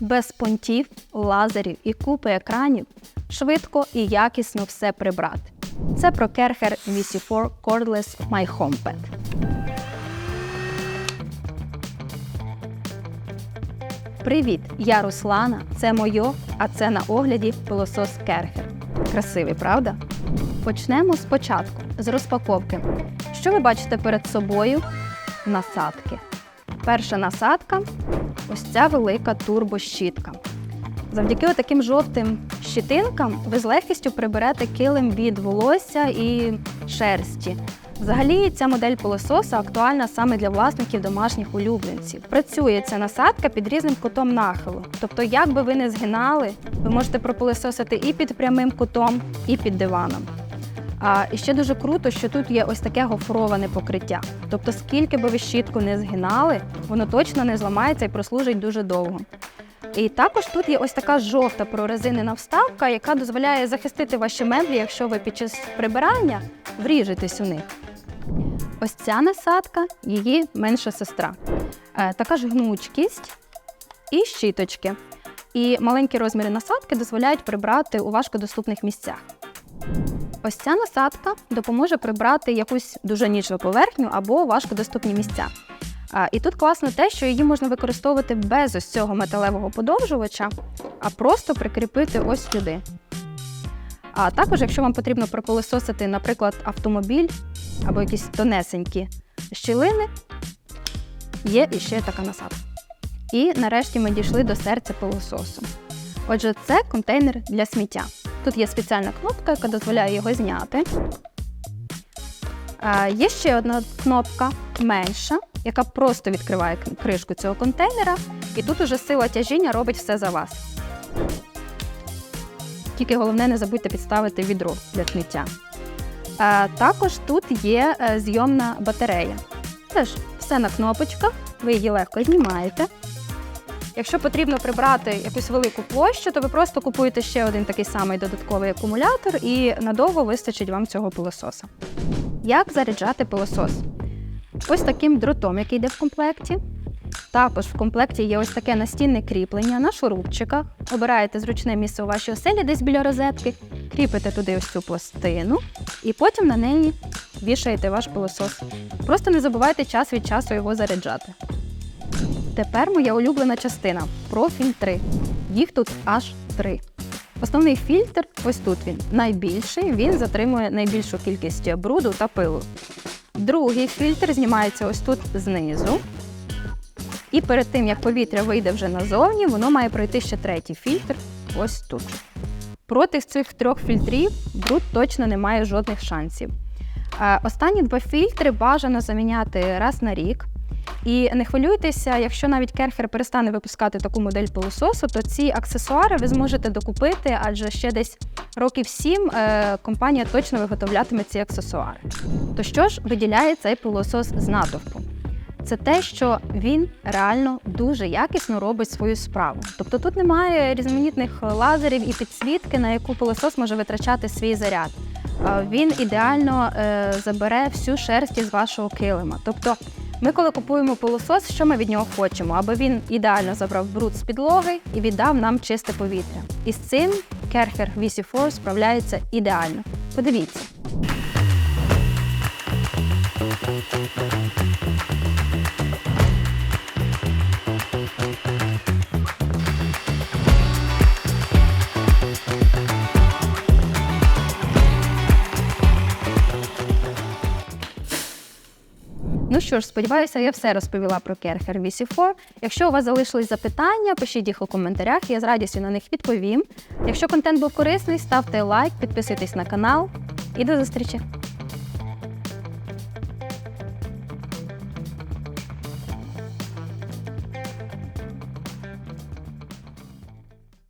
без понтів, лазерів і купи екранів швидко і якісно все прибрати. Це про Керхер VC4 Cordless My Home Pet. Привіт! Я Руслана. Це моє, а це на огляді пилосос Керхер. Красивий, правда? Почнемо спочатку з розпаковки. Що ви бачите перед собою? Насадки. Перша насадка ось ця велика турбощітка. Завдяки таким жовтим щітинкам ви з легкістю приберете килим від волосся і шерсті. Взагалі, ця модель пилососа актуальна саме для власників домашніх улюбленців. Працює ця насадка під різним кутом нахилу. Тобто, як би ви не згинали, ви можете пропилососити і під прямим кутом, і під диваном. А ще дуже круто, що тут є ось таке гофроване покриття. Тобто, скільки би ви щітку не згинали, воно точно не зламається і прослужить дуже довго. І також тут є ось така жовта прорезинена вставка, яка дозволяє захистити ваші меблі, якщо ви під час прибирання вріжетесь у них. Ось ця насадка її менша сестра. Е, Така ж гнучкість і щіточки. І маленькі розміри насадки дозволяють прибрати у важкодоступних місцях. Ось ця насадка допоможе прибрати якусь дуже ніжну поверхню або важкодоступні місця. І тут класно те, що її можна використовувати без ось цього металевого подовжувача, а просто прикріпити ось сюди. А також, якщо вам потрібно пропилососити, наприклад, автомобіль або якісь тонесенькі щілини, є іще така насадка. І нарешті ми дійшли до серця пилососу. Отже, це контейнер для сміття. Тут є спеціальна кнопка, яка дозволяє його зняти. Є ще одна кнопка менша, яка просто відкриває кришку цього контейнера, і тут уже сила тяжіння робить все за вас. Тільки головне не забудьте підставити відро для сміття. Також тут є е, зйомна батарея. Теж все на кнопочках, ви її легко знімаєте. Якщо потрібно прибрати якусь велику площу, то ви просто купуєте ще один такий самий додатковий акумулятор і надовго вистачить вам цього пилососа. Як заряджати пилосос? Ось таким дротом, який йде в комплекті. Також в комплекті є ось таке настінне кріплення на шурупчиках. Обираєте зручне місце у вашій оселі, десь біля розетки, кріпите туди ось цю пластину і потім на неї вішаєте ваш пилосос. Просто не забувайте час від часу його заряджати. Тепер моя улюблена частина про фільтри. Їх тут аж три. Основний фільтр ось тут він найбільший, він затримує найбільшу кількість бруду та пилу. Другий фільтр знімається ось тут знизу. І перед тим, як повітря вийде вже назовні, воно має пройти ще третій фільтр ось тут. Проти цих трьох фільтрів бруд точно не має жодних шансів. Е, Останні два фільтри бажано заміняти раз на рік. І не хвилюйтеся, якщо навіть Керхер перестане випускати таку модель пилососу, то ці аксесуари ви зможете докупити, адже ще десь років сім е, компанія точно виготовлятиме ці аксесуари. То що ж виділяє цей пилосос з натовпу? Це те, що він реально дуже якісно робить свою справу. Тобто тут немає різноманітних лазерів і підсвітки, на яку пилосос може витрачати свій заряд. Він ідеально е, забере всю шерсть із вашого килима. Тобто ми, коли купуємо пилосос, що ми від нього хочемо? Аби він ідеально забрав бруд з підлоги і віддав нам чисте повітря. І з цим Керхер VC4 справляється ідеально. Подивіться. Ну що ж, сподіваюся, я все розповіла про Керхер VC4. Якщо у вас залишились запитання, пишіть їх у коментарях, я з радістю на них відповім. Якщо контент був корисний, ставте лайк, підписуйтесь на канал і до зустрічі!